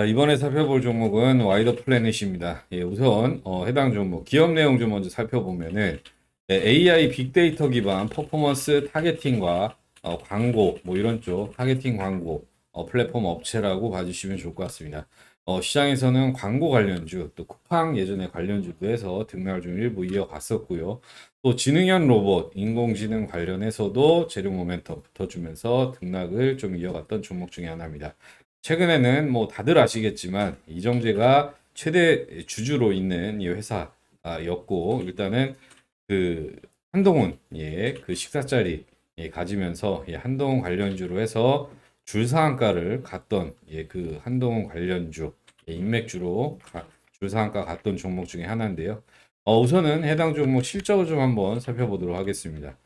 자, 이번에 살펴볼 종목은 와이더 플래닛입니다. 예, 우선 어, 해당 종목 기업 내용 좀 먼저 살펴보면은 예, AI 빅데이터 기반 퍼포먼스 타겟팅과 어, 광고 뭐 이런 쪽 타겟팅 광고 어, 플랫폼 업체라고 봐주시면 좋을 것 같습니다. 어, 시장에서는 광고 관련주 또 쿠팡 예전에 관련주도 해서 등락을 좀 일부 이어갔었고요. 또 지능형 로봇 인공지능 관련해서도 재료 모멘텀 붙어주면서 등락을 좀 이어갔던 종목 중에 하나입니다. 최근에는 뭐 다들 아시겠지만 이정재가 최대 주주로 있는 이 회사였고 일단은 그 한동훈 예그 식사 자리 예, 가지면서 예, 한동훈 관련주로 해서 줄상한가를 갔던 예, 그 한동훈 관련주 예, 인맥주로 가- 줄상한가 갔던 종목 중에 하나인데요. 어, 우선은 해당 종목 실적을 좀 한번 살펴보도록 하겠습니다.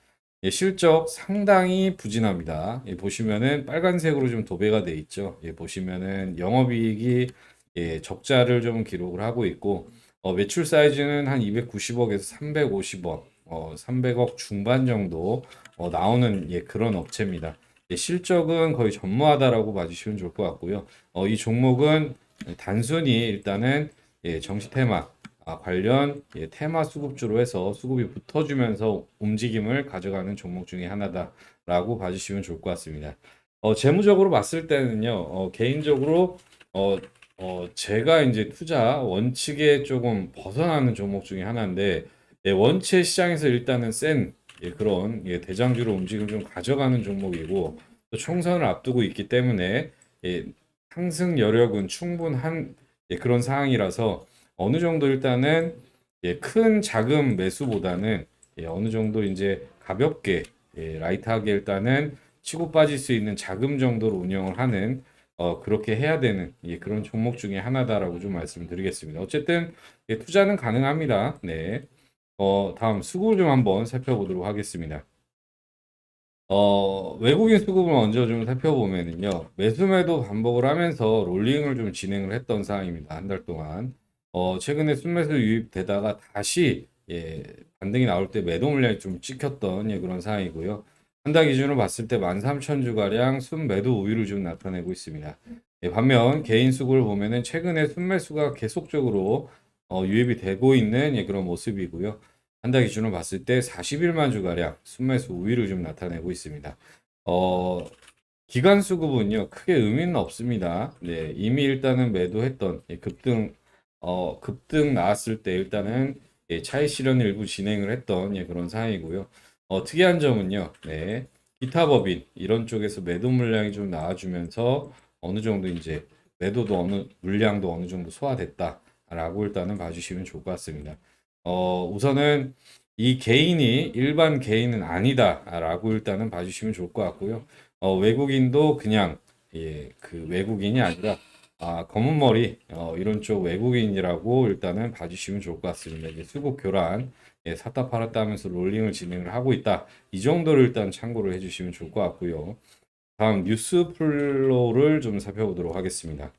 예, 실적 상당히 부진합니다. 예, 보시면은 빨간색으로 좀 도배가 돼 있죠. 예, 보시면은 영업이익이 예, 적자를 좀 기록을 하고 있고 어, 매출 사이즈는 한 290억에서 350억, 어, 300억 중반 정도 어, 나오는 예, 그런 업체입니다. 예, 실적은 거의 전무하다라고 봐주시면 좋을 것 같고요. 어, 이 종목은 단순히 일단은 예, 정시 테마 아, 관련 예, 테마 수급주로 해서 수급이 붙어주면서 움직임을 가져가는 종목 중에 하나다라고 봐주시면 좋을 것 같습니다. 어, 재무적으로 봤을 때는요, 어, 개인적으로 어, 어, 제가 이제 투자 원칙에 조금 벗어나는 종목 중에 하나인데 예, 원체 시장에서 일단은 센 예, 그런 예, 대장주로 움직임을 좀 가져가는 종목이고 또 총선을 앞두고 있기 때문에 예, 상승 여력은 충분한 예, 그런 상황이라서 어느 정도 일단은 예, 큰 자금 매수보다는 예, 어느 정도 이제 가볍게 예, 라이트하게 일단은 치고 빠질 수 있는 자금 정도로 운영을 하는 어, 그렇게 해야 되는 예, 그런 종목 중에 하나다라고 좀 말씀드리겠습니다. 어쨌든 예, 투자는 가능합니다. 네. 어, 다음 수급을 좀 한번 살펴보도록 하겠습니다. 어, 외국인 수급을 먼저 좀 살펴보면은요, 매수매도 반복을 하면서 롤링을 좀 진행을 했던 상황입니다. 한 달 동안. 어, 최근에 순매수 유입되다가 다시, 예, 반등이 나올 때 매도 물량이 좀 찍혔던 예, 그런 상황이고요. 한 달 기준으로 봤을 때 13,000주가량 순매도 우위를 좀 나타내고 있습니다. 예, 반면 개인 수급을 보면은 최근에 순매수가 계속적으로 어, 유입이 되고 있는 예, 그런 모습이고요. 한 달 기준으로 봤을 때 41만 주가량 순매수 우위를 좀 나타내고 있습니다. 어, 기간 수급은요, 크게 의미는 없습니다. 네, 이미 일단은 매도했던 예, 급등, 어, 급등 나왔을 때 일단은 예, 차익 실현을 일부 진행을 했던 예, 그런 상황이고요. 어, 특이한 점은요, 네, 기타 법인 이런 쪽에서 매도 물량이 좀 나와주면서 어느 정도 이제 매도도 어느 물량도 어느 정도 소화됐다라고 일단은 봐주시면 좋을 것 같습니다. 어, 우선은 이 개인이 일반 개인은 아니다라고 일단은 봐주시면 좋을 것 같고요. 어, 외국인도 그냥 예, 그 외국인이 아니라 아, 검은 머리 어, 이런 쪽 외국인이라고 일단은 봐주시면 좋을 것 같습니다. 이제 수급 교란 예, 샀다 팔았다 하면서 롤링을 진행을 하고 있다. 이 정도를 일단 참고를 해주시면 좋을 것 같고요. 다음 뉴스 플로우를 좀 살펴보도록 하겠습니다.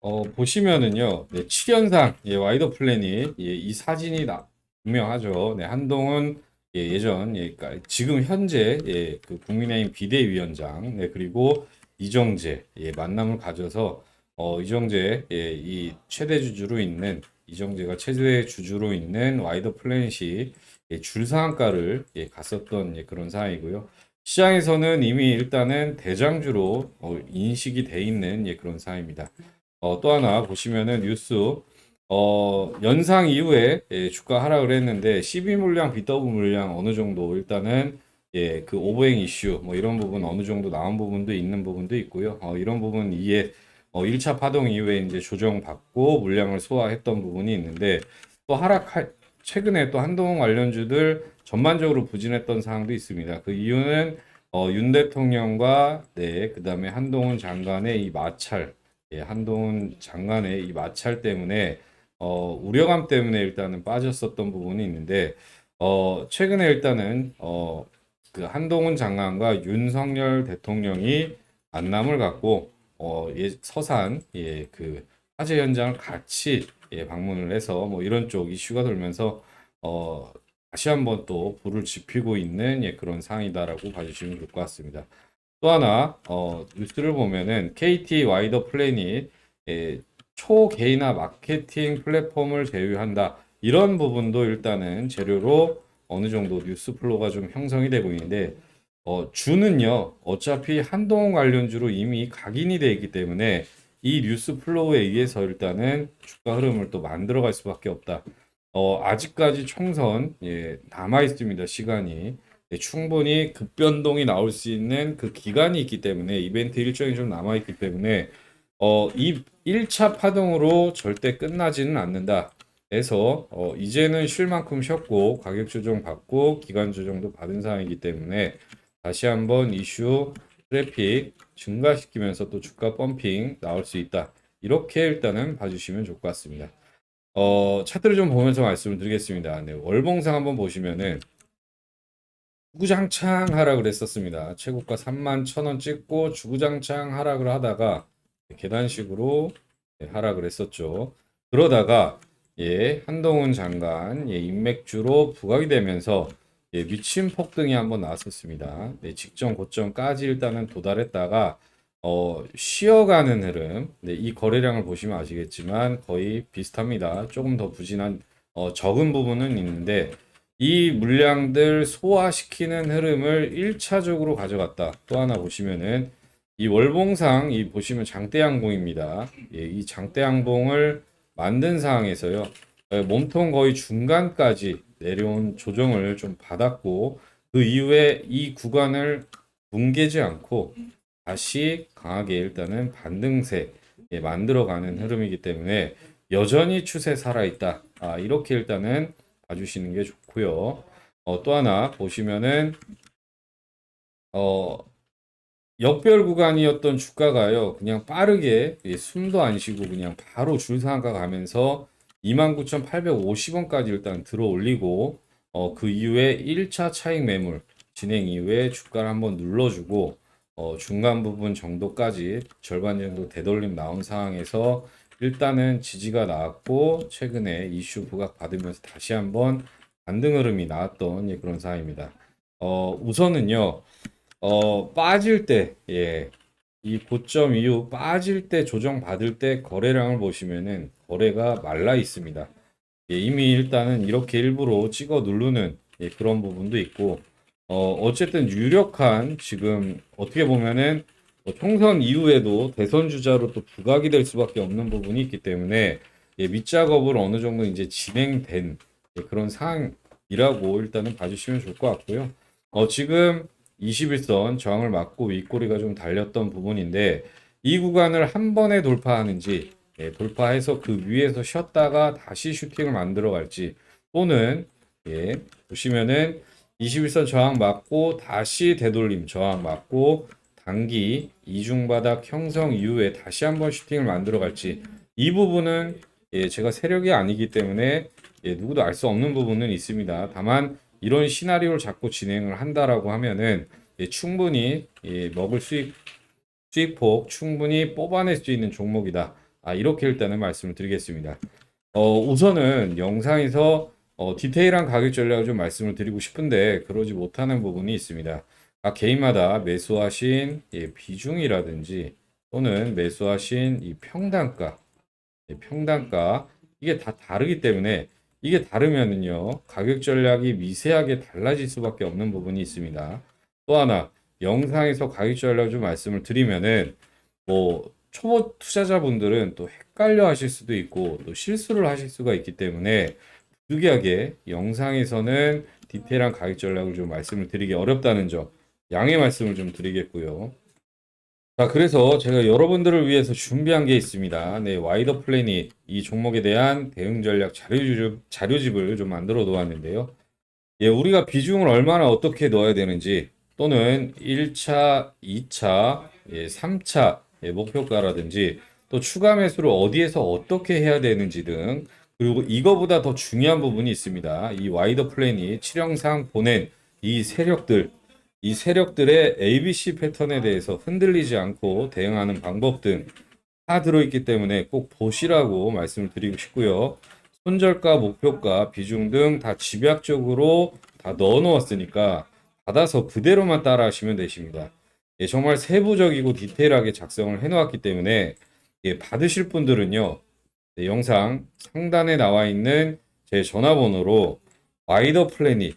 어, 보시면은요, 네, 7연상, 예, 와이더 플래닛, 예, 이 사진이 나, 분명하죠. 네, 한동훈, 예, 예전, 예, 그러니까 지금 현재, 예, 그 국민의힘 비대위원장, 네, 그리고 이정재, 예, 만남을 가져서, 어, 이정재, 예, 이 최대 주주로 있는, 이정재가 최대 주주로 있는 와이더 플래닛이 예, 줄 상한가를 예, 갔었던 예, 그런 상황이고요. 시장에서는 이미 일단은 대장주로 어, 인식이 돼 있는 예, 그런 상황입니다. 어, 또 하나 보시면은 뉴스 어, 연상 이후에 예, 주가 하락을 했는데 12 물량, BW 물량 어느 정도 일단은 예, 그 오버행 이슈 뭐 이런 부분 어느 정도 나온 부분도 있는 부분도 있고요. 어, 이런 부분 이에 어, 1차 파동 이후에 이제 조정받고 물량을 소화했던 부분이 있는데 또 하락할 최근에 또 한동훈 관련주들 전반적으로 부진했던 상황도 있습니다. 그 이유는 어, 윤 대통령과 네, 그다음에 한동훈 장관의 이 마찰 예, 한동훈 장관의 이 마찰 때문에 어, 우려감 때문에 일단은 빠졌었던 부분이 있는데 어, 최근에 일단은 어, 그 한동훈 장관과 윤석열 대통령이 만남을 갖고 어, 예, 서산 예, 그 화재 현장을 같이 예, 방문을 해서 뭐 이런 쪽 이슈가 돌면서 어, 다시 한번 또 불을 지피고 있는 예, 그런 상황이다라고 봐주시면 좋을 것 같습니다. 또 하나 어, 뉴스를 보면은 KT 와이더 플래닛 예, 초개인화 마케팅 플랫폼을 제휴한다. 이런 부분도 일단은 재료로 어느 정도 뉴스 플로우가 좀 형성이 되고 있는데 어, 주는요, 어차피 한동훈 관련주로 이미 각인이 되어 있기 때문에 이 뉴스 플로우에 의해서 일단은 주가 흐름을 또 만들어갈 수밖에 없다. 어, 아직까지 총선 예, 남아 있습니다. 시간이 예, 충분히 급변동이 나올 수 있는 그 기간이 있기 때문에 이벤트 일정이 좀 남아 있기 때문에 어, 이 1차 파동으로 절대 끝나지는 않는다. 그래서 어, 이제는 쉴 만큼 쉬었고 가격 조정 받고 기간 조정도 받은 상황이기 때문에 다시 한번 이슈 트래픽 증가시키면서 또 주가 펌핑 나올 수 있다. 이렇게 일단은 봐주시면 좋을 것 같습니다. 어, 차트를 좀 보면서 말씀을 드리겠습니다. 네, 월봉상 한번 보시면은 주구장창 하락을 했었습니다. 최고가 3만 1,000원 찍고 주구장창 하락을 하다가 계단식으로 네, 하락을 했었죠. 그러다가 예, 한동훈 장관 예, 인맥주로 부각이 되면서 예, 미친 폭등이 한번 나왔었습니다. 네, 직전 고점까지 일단은 도달했다가 어, 쉬어가는 흐름. 네, 이 거래량을 보시면 아시겠지만 거의 비슷합니다. 조금 더 부진한 어, 적은 부분은 있는데 이 물량들 소화시키는 흐름을 1차적으로 가져갔다. 또 하나 보시면은 이 월봉상 이 보시면 장대양봉입니다. 예, 이 장대양봉을 만든 상황에서요. 예, 몸통 거의 중간까지 내려온 조정을 좀 받았고 그 이후에 이 구간을 뭉개지 않고 다시 강하게 일단은 반등세 예, 만들어가는 흐름이기 때문에 여전히 추세 살아있다. 아, 이렇게 일단은 봐주시는 게 좋고요. 어, 또 하나 보시면은 어, 역별 구간이었던 주가가요. 그냥 빠르게 예, 숨도 안 쉬고 그냥 바로 줄 상가 가면서 29,850원까지 일단 들어 올리고 어, 그 이후에 1차 차익 매물 진행 이후에 주가를 한번 눌러주고 어, 중간 부분 정도까지 절반 정도 되돌림 나온 상황에서 일단은 지지가 나왔고 최근에 이슈 부각 받으면서 다시 한번 반등 흐름이 나왔던 예, 그런 상황입니다. 어, 우선은요. 어, 빠질 때, 예, 이 고점 이후 빠질 때 조정 받을 때 거래량을 보시면은 거래가 말라 있습니다. 예, 이미 일단은 이렇게 일부러 찍어 누르는 예, 그런 부분도 있고, 어, 어쨌든 유력한 지금 어떻게 보면은 뭐 총선 이후에도 대선 주자로 또 부각이 될 수밖에 없는 부분이 있기 때문에 예, 밑작업을 어느 정도 이제 진행된 예, 그런 상황이라고 일단은 봐주시면 좋을 것 같고요. 어, 지금 21선 저항을 맞고 윗꼬리가 좀 달렸던 부분인데 이 구간을 한 번에 돌파하는지 예, 돌파해서 그 위에서 쉬었다가 다시 슈팅을 만들어 갈지 또는 예, 보시면은 21선 저항 맞고 다시 되돌림 저항 맞고 단기 이중바닥 형성 이후에 다시 한번 슈팅을 만들어 갈지 이 부분은 예, 제가 세력이 아니기 때문에 예, 누구도 알 수 없는 부분은 있습니다. 다만 이런 시나리오를 자꾸 진행을 한다라고 하면은 예, 충분히 예, 먹을 수익 수익폭 충분히 뽑아낼 수 있는 종목이다. 아, 이렇게 일단은 말씀을 드리겠습니다. 어, 우선은 영상에서 어, 디테일한 가격 전략을 좀 말씀을 드리고 싶은데 그러지 못하는 부분이 있습니다. 각 개인마다 매수하신 예, 비중이라든지 또는 매수하신 이 평단가, 예, 평단가 이게 다 다르기 때문에 이게 다르면은요 가격 전략이 미세하게 달라질 수밖에 없는 부분이 있습니다. 또 하나 영상에서 가격 전략 좀 말씀을 드리면은 뭐 초보 투자자분들은 또 헷갈려 하실 수도 있고 또 실수를 하실 수가 있기 때문에 부득이하게 영상에서는 디테일한 가격 전략을 좀 말씀을 드리기 어렵다는 점 양해 말씀을 좀 드리겠고요. 자, 그래서 제가 여러분들을 위해서 준비한 게 있습니다. 네, 와이더 플래닛 이 종목에 대한 대응 전략 자료집, 자료집을 좀 만들어 놓았는데요. 예, 우리가 비중을 얼마나 어떻게 넣어야 되는지 또는 1차, 2차, 예, 3차 예, 목표가라든지 또 추가 매수를 어디에서 어떻게 해야 되는지 등 그리고 이거보다 더 중요한 부분이 있습니다. 이 와이더 플랜이 칠영상 보낸 이 세력들 이 세력들의 ABC 패턴에 대해서 흔들리지 않고 대응하는 방법 등 다 들어있기 때문에 꼭 보시라고 말씀을 드리고 싶고요. 손절가, 목표가, 비중 등 다 집약적으로 다 넣어 놓았으니까 받아서 그대로만 따라 하시면 되십니다. 예, 정말 세부적이고 디테일하게 작성을 해 놓았기 때문에 예, 받으실 분들은요. 네, 영상 상단에 나와 있는 제 전화번호로 와이더 플래닛